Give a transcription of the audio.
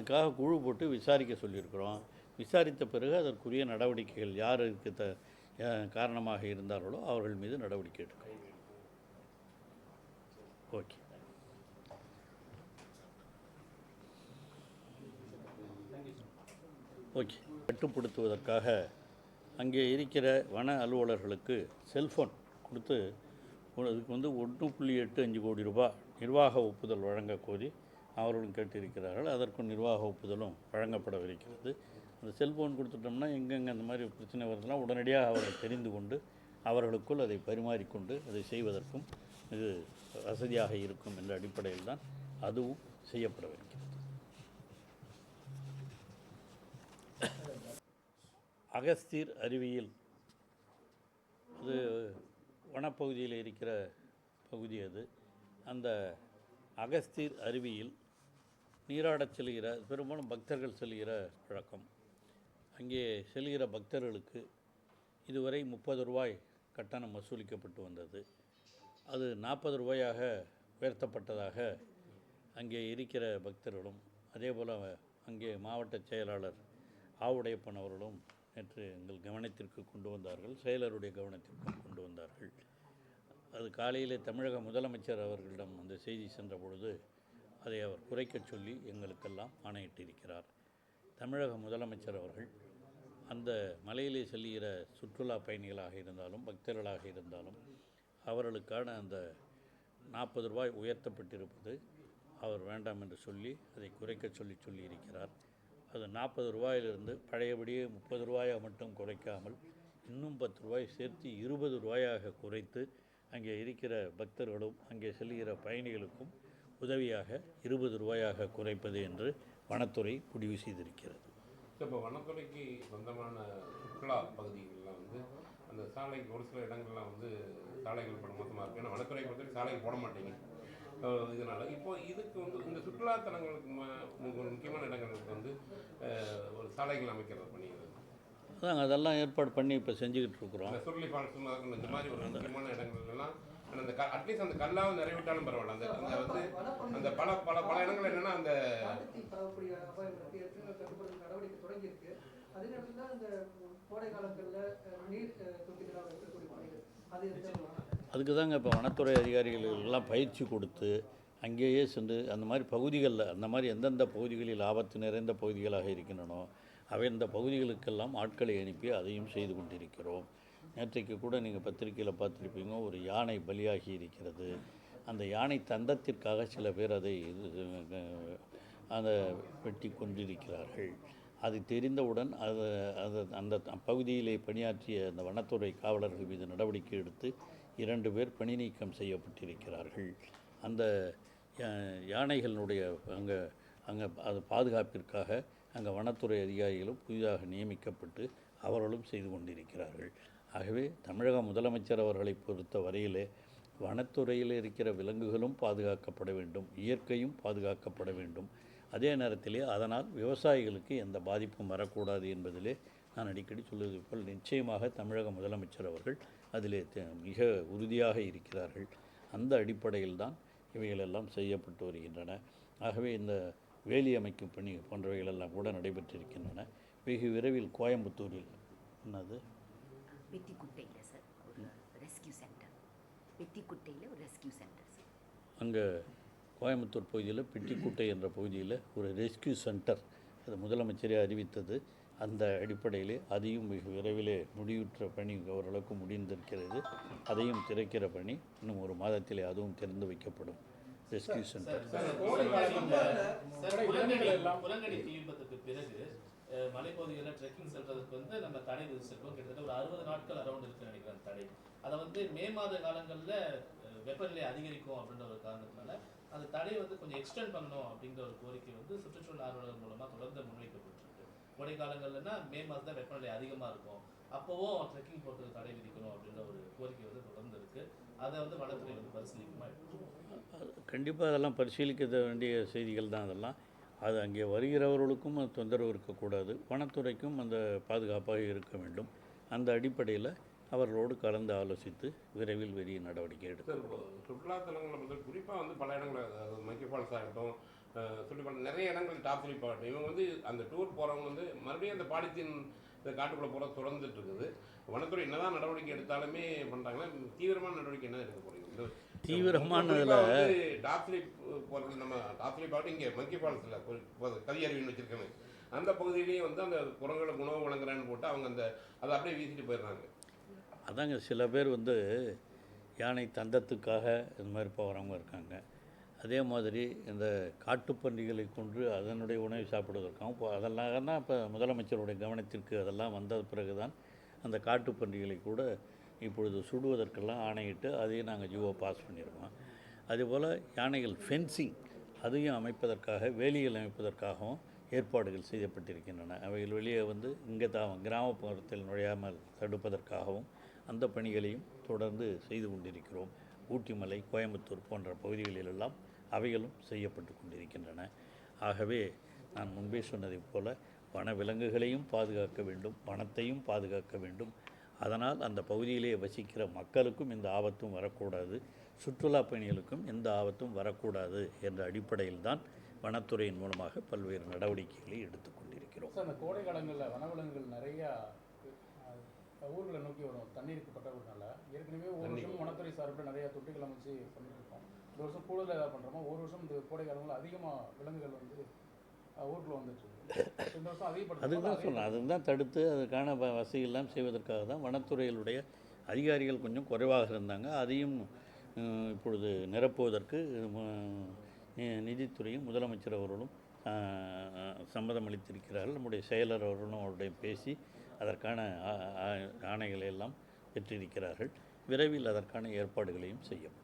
அதுக்காக குழு போட்டு விசாரிக்க சொல்லியிருக்கிறோம். விசாரித்த பிறகு அதற்குரிய நடவடிக்கைகள் யாருக்கு த காரணமாக இருந்தார்களோ அவர்கள் மீது நடவடிக்கை எடுக்கும். ஓகே. ஓகே. கட்டுப்படுத்துவதற்காக அங்கே இருக்கிற வன அலுவலர்களுக்கு செல்ஃபோன் கொடுத்து அதுக்கு வந்து ஒன்று புள்ளி எட்டு அஞ்சு கோடி ரூபாய் நிர்வாக ஒப்புதல் வழங்க கோரி அவர்களும் கேட்டிருக்கிறார்கள். அதற்கும் நிர்வாக ஒப்புதலும் வழங்கப்படவிருக்கிறது. அந்த செல்ஃபோன் கொடுத்துட்டோம்னா எங்கெங்கே அந்த மாதிரி பிரச்சனை வருதுன்னா உடனடியாக அவர்கள் தெரிந்து கொண்டு அவர்களுக்குள் அதை பரிமாறிக்கொண்டு அதை செய்வதற்கும் இது வசதியாக இருக்கும் என்ற அடிப்படையில் தான் அதுவும் செய்யப்படவிருக்கிறது. அகஸ்தீர் அருவியில் அது வனப்பகுதியில் இருக்கிற பகுதி அது. அந்த அகஸ்தீர் அருவியில் நீராடச் செல்கிற பெரும்பாலும் பக்தர்கள் செல்கிற பழக்கம் அங்கே செல்கிற பக்தர்களுக்கு இதுவரை முப்பது ரூபாய் கட்டணம் வசூலிக்கப்பட்டு வந்தது. அது நாற்பது ரூபாயாக உயர்த்தப்பட்டதாக அங்கே இருக்கிற பக்தர்களும் அதே போல் அங்கே மாவட்ட செயலாளர் ஆவுடையப்பன் அவர்களும் நேற்று எங்கள் கவனத்திற்கு கொண்டு வந்தார்கள் செயலருடைய கவனத்திற்கும் கொண்டு வந்தார்கள். அது காலையிலே தமிழக முதலமைச்சர் அவர்களிடம் அந்த செய்தி சென்ற பொழுது அதை அவர் குறைக்கச் சொல்லி எங்களுக்கெல்லாம் ஆணையிட்டிருக்கிறார். தமிழக முதலமைச்சர் அவர்கள் அந்த மலையிலே செல்லுகிற சுற்றுலா பயணிகளாக இருந்தாலும் பக்தர்களாக இருந்தாலும் அவர்களுக்கான அந்த நாற்பது ரூபாய் உயர்த்தப்பட்டிருப்பது அவர் வேண்டாம் என்று சொல்லி அதை குறைக்க சொல்லி சொல்லியிருக்கிறார். அது நாற்பது ரூபாயிலிருந்து பழையபடியே முப்பது ரூபாயாக மட்டும் குறைக்காமல் இன்னும் பத்து ரூபாய் சேர்த்து இருபது ரூபாயாக குறைத்து அங்கே இருக்கிற பக்தர்களும் அங்கே செல்கிற பயணிகளுக்கும் உதவியாக இருபது ரூபாயாக குறைப்பது என்று வனத்துறை முடிவு செய்திருக்கிறது. இப்போ வனத்துறைக்கு சொந்தமான சுற்றுலா பகுதிகளில் வந்து அந்த சாலைக்கு ஒரு சில இடங்கள்லாம் வந்து சாலைகள் படம் மொத்தமாக இருக்குது ஏன்னா வனத்துறை பொறுத்தவரை சாலைகள் போட மாட்டீங்க. இதனால இப்போ இதுக்கு வந்து இந்த சுற்றுலாத்தலங்களுக்கு முக்கியமான இடங்களுக்கு வந்து ஒரு சாலைகள் அமைக்கிறது பண்ணிக்கிறது அதாங்க அதெல்லாம் ஏற்பாடு பண்ணி இப்போ செஞ்சுக்கிட்டு இருக்கிறோம். சுருளி ஃபால்ஸ் இந்த மாதிரி ஒரு முக்கியமான இடங்கள்லாம் அந்த அட்லீஸ்ட் அந்த கல்லாவது நிறைவிட்டாலும் பரவாயில்ல. அந்த அந்த வந்து அந்த பல பல பல இடங்கள் என்னன்னா அந்த நடவடிக்கை தொடங்கியிருக்கு. அதே நேரத்தில் தான் இந்த கோடை காலங்களில் அஹ், நீர் அஹ், தொட்டிகளாக இருக்கக்கூடிய பணிகள் அது எந்த அதுக்கு தாங்க இப்போ வனத்துறை அதிகாரிகள் எல்லாம் பயிற்சி கொடுத்து அங்கேயே சென்று அந்த மாதிரி பகுதிகளில் அந்த மாதிரி எந்தெந்த பகுதிகளில் ஆபத்து நிறைந்த பகுதிகளாக இருக்கின்றனோ அவை அந்த பகுதிகளுக்கெல்லாம் ஆட்களை அனுப்பி அதையும் செய்து கொண்டிருக்கிறோம். நேற்றைக்கு கூட நீங்கள் பத்திரிக்கையில் பார்த்துருப்பீங்க ஒரு யானை பலியாகி இருக்கிறது. அந்த யானை தந்தத்திற்காக சில பேர் அதை அதை வெட்டி கொண்டிருக்கிறார்கள் அது தெரிந்தவுடன் அது அது அந்த பகுதியிலே பணியாற்றிய அந்த வனத்துறை காவலர்கள் மீது நடவடிக்கை எடுத்து இரண்டு பேர் பணி நீக்கம் செய்யப்பட்டிருக்கிறார்கள். அந்த யானைகளினுடைய அங்கே அங்கே அது பாதுகாப்பிற்காக அங்கே வனத்துறை அதிகாரிகளும் புதிதாக நியமிக்கப்பட்டு அவர்களும் செய்து கொண்டிருக்கிறார்கள். ஆகவே தமிழக முதலமைச்சர் அவர்களை பொறுத்த வரையிலே வனத்துறையில் இருக்கிற விலங்குகளும் பாதுகாக்கப்பட வேண்டும் இயற்கையும் பாதுகாக்கப்பட வேண்டும். அதே நேரத்திலே அதனால் விவசாயிகளுக்கு எந்த பாதிப்பும் வரக்கூடாது என்பதிலே நான் அடிக்கடி சொல்வது போல் நிச்சயமாக தமிழக முதலமைச்சர் அவர்கள் அதிலே மிக உறுதியாக இருக்கிறார்கள். அந்த அடிப்படையில் தான் இவைகளெல்லாம் செய்யப்பட்டு வருகின்றன. ஆகவே இந்த வேலி அமைக்கும் பணி போன்றவைகளெல்லாம் கூட நடைபெற்றிருக்கின்றன. வெகு விரைவில் கோயம்புத்தூரில் என்னது? வெத்திக்குட்டையில் சார் ஒரு ரெஸ்கியூ சென்டர் வெத்திக்குட்டையில் ஒரு ரெஸ்கியூ சென்டர் சார் அங்கே கோயம்புத்தூர் பகுதியில் பிட்டிக்குட்டை என்ற பகுதியில் ஒரு ரெஸ்கியூ சென்டர் அது முதலமைச்சரே அறிவித்தது அந்த அடிப்படையிலே அதையும் மிக விரைவிலே முடிவுற்ற பணி ஓரளவுக்கு முடிந்திருக்கிறது அதையும் திறக்கிற பணி இன்னும் ஒரு மாதத்திலே அதுவும் திறந்து வைக்கப்படும் ரெஸ்கியூ சென்டர் மலைப்பகுதிகளில் ட்ரெக்கிங் செல்றதுக்கு வந்து நம்ம தடை விதிச்சிருக்கோம் கிட்டத்தட்ட ஒரு அறுபது நாட்கள் அரௌண்ட் இருக்கு நினைக்கிறேன் அந்த தடை. அதை வந்து மே மாத காலங்களில் வெப்பநிலை அதிகரிக்கும் அப்படின்ற ஒரு காரணத்தினால அந்த தடையை வந்து கொஞ்சம் எக்ஸ்டெண்ட் பண்ணணும் அப்படிங்கிற ஒரு கோரிக்கை வந்து சுற்றுச்சூழல் ஆர்வலர்கள் மூலமாக தொடர்ந்து முன்வைக்கப்பட்டிருக்கு. கோடை காலங்கள்லனா மே மாதம் தான் வெப்பநிலை அதிகமாக இருக்கும். அப்போவும் ட்ரெக்கிங் போகிறதுக்கு தடை விதிக்கணும் அப்படின்ற ஒரு கோரிக்கை வந்து தொடர்ந்து இருக்கு. அதை வந்து வனத்துறை வந்து பரிசீலிக்குமா? கண்டிப்பாக அதெல்லாம் பரிசீலிக்க வேண்டிய செய்திகள் தான் அதெல்லாம். அது அங்கே வருகிறவர்களுக்கும் அது தொந்தரவு இருக்கக்கூடாது. வனத்துறைக்கும் அந்த பாதுகாப்பாக இருக்க வேண்டும். அந்த அடிப்படையில் அவர்களோடு கலந்து ஆலோசித்து விரைவில் வெளியே நடவடிக்கை எடுக்கும் சுற்றுலாத்தலங்களை பொறுத்த குறிப்பாக வந்து பல இடங்கள் அதாவது ஃபால்ஸ் ஆகட்டும் சொல்லி பண்ண நிறைய இடங்கள் டாப் ஸ்லிப் ஆகட்டும் இவங்க வந்து அந்த டூர் போகிறவங்க வந்து மறுபடியும் அந்த பாலித்தீன் இந்த காட்டுக்குள்ளே போகிற தொடர்ந்துட்டு இருக்குது. வனத்துறை என்னதான் நடவடிக்கை எடுத்தாலுமே பண்ணுறாங்கன்னா தீவிரமான நடவடிக்கை என்ன எடுக்க போகிறீங்க தீவிரமானதுல டாப் ஸ்லிப் போகிறது நம்ம டாப் ஸ்லிப் ஆகட்டும் இங்கே மங்கி ஃபால்ஸில் கதி அருவின்னு வச்சுருக்காங்க அந்த பகுதியிலேயே வந்து அந்த குரங்களுக்கு உணவு வழங்குறேன்னு போட்டு அவங்க அந்த அதை அப்படியே வீசிட்டு போயிடுறாங்க. அதாங்க சில பேர் வந்து யானை தந்தத்துக்காக இந்த மாதிரி போகிறவங்க இருக்காங்க. அதே மாதிரி இந்த காட்டுப்பன்றிகளை கொன்று அதனுடைய உணவை சாப்பிடுவதற்காகவும் இப்போ அதெல்லாம் தான் இப்போ முதலமைச்சருடைய கவனத்திற்கு அதெல்லாம் வந்த பிறகு தான் அந்த காட்டுப்பன்றிகளை கூட இப்பொழுது சுடுவதற்கெல்லாம் ஆணையிட்டு அதையும் நாங்கள் ஜிஓ பாஸ் பண்ணியிருக்கோம் அதேபோல் யானைகள் ஃபென்சிங் அதையும் அமைப்பதற்காக வேலிகள் அமைப்பதற்காகவும் ஏற்பாடுகள் செய்யப்பட்டிருக்கின்றன. அவைகள் வெளியே வந்து இங்கே தான் கிராமப்புறத்தில் நுழையாமல் தடுப்பதற்காகவும் அந்த பணிகளையும் தொடர்ந்து செய்து கொண்டிருக்கிறோம். ஊட்டிமலை கோயம்புத்தூர் போன்ற பகுதிகளிலெல்லாம் அவைகளும் செய்யப்பட்டு கொண்டிருக்கின்றன. ஆகவே நான் முன்பே சொன்னதைப் போல வன விலங்குகளையும் பாதுகாக்க வேண்டும் வனத்தையும் பாதுகாக்க வேண்டும் அதனால் அந்த பகுதியிலே வசிக்கிற மக்களுக்கும் இந்த ஆபத்தும் வரக்கூடாது சுற்றுலா பயணிகளுக்கும் எந்த ஆபத்தும் வரக்கூடாது என்ற அடிப்படையில் தான் வனத்துறையின் மூலமாக பல்வேறு நடவடிக்கைகளை எடுத்துக்கொண்டிருக்கிறோம் சார் அந்த கோடை காலங்களில் வனவிலங்குகள் நிறையா ஊர்களை நோக்கி வரும். தண்ணீருக்கு பற்றாக்குறதுனால ஏற்கனவே ஒரு. வருஷம் வனத்துறை சார்பில் நிறைய தொட்டிகள் அமைச்சு பண்ணிட்டு இருக்கோம் இந்த வருஷம் கூடுதலாக ஏதாவது பண்ணுறோமா ஒரு வருஷம் இந்த கோடை காலங்களில் அதிகமாக விலங்குகள் வந்து வருஷம் அதிகப்படுத்த அதுதான் சொல்கிறேன் அதுதான் தடுத்து அதுக்கான வ- வசதியெல்லாம் செய்வதற்காக தான் வனத்துறையினுடைய அதிகாரிகள் கொஞ்சம் குறைவாக இருந்தாங்க. அதையும் இப்பொழுது நிரப்புவதற்கு நிதித்துறையும் முதலமைச்சர் அவர்களும் சம்மதம் அளித்திருக்கிறார்கள். நம்முடைய செயலர் அவர்களும் அவருடைய பேசி அதற்கான ஆணைகளை எல்லாம் பெற்றிருக்கிறார்கள். விரைவில் அதற்கான ஏற்பாடுகளையும் செய்யப்படும்